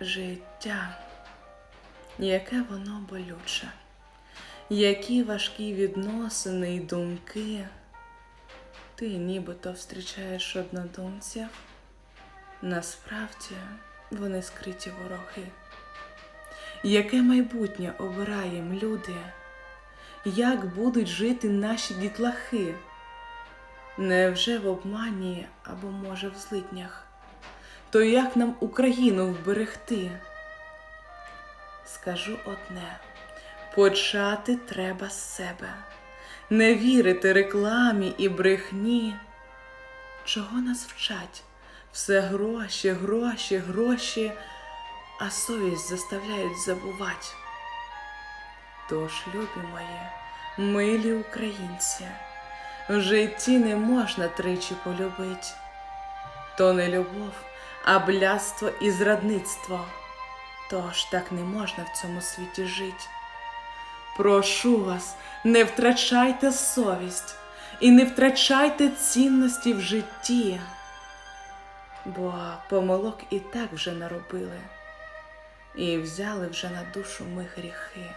життя, яке воно болюче, які важкі відносини й думки. Ти нібито встрічаєш однодумців, насправді вони скриті вороги. Яке майбутнє обираєм люди? Як будуть жити наші дітлахи? Невже в обмані або може в злиднях? То як нам Україну вберегти? Скажу одне: почати треба з себе, не вірити рекламі і брехні. Чого нас вчать? Все гроші, гроші, гроші, а совість заставляють забувати. Тож, любі мої, милі українці, в житті не можна тричі полюбить. То не любов, а блядство і зрадництво. Тож так не можна в цьому світі жить. Прошу вас, не втрачайте совість і не втрачайте цінності в житті, бо помилок і так вже наробили, і взяли вже на душу ми гріхи.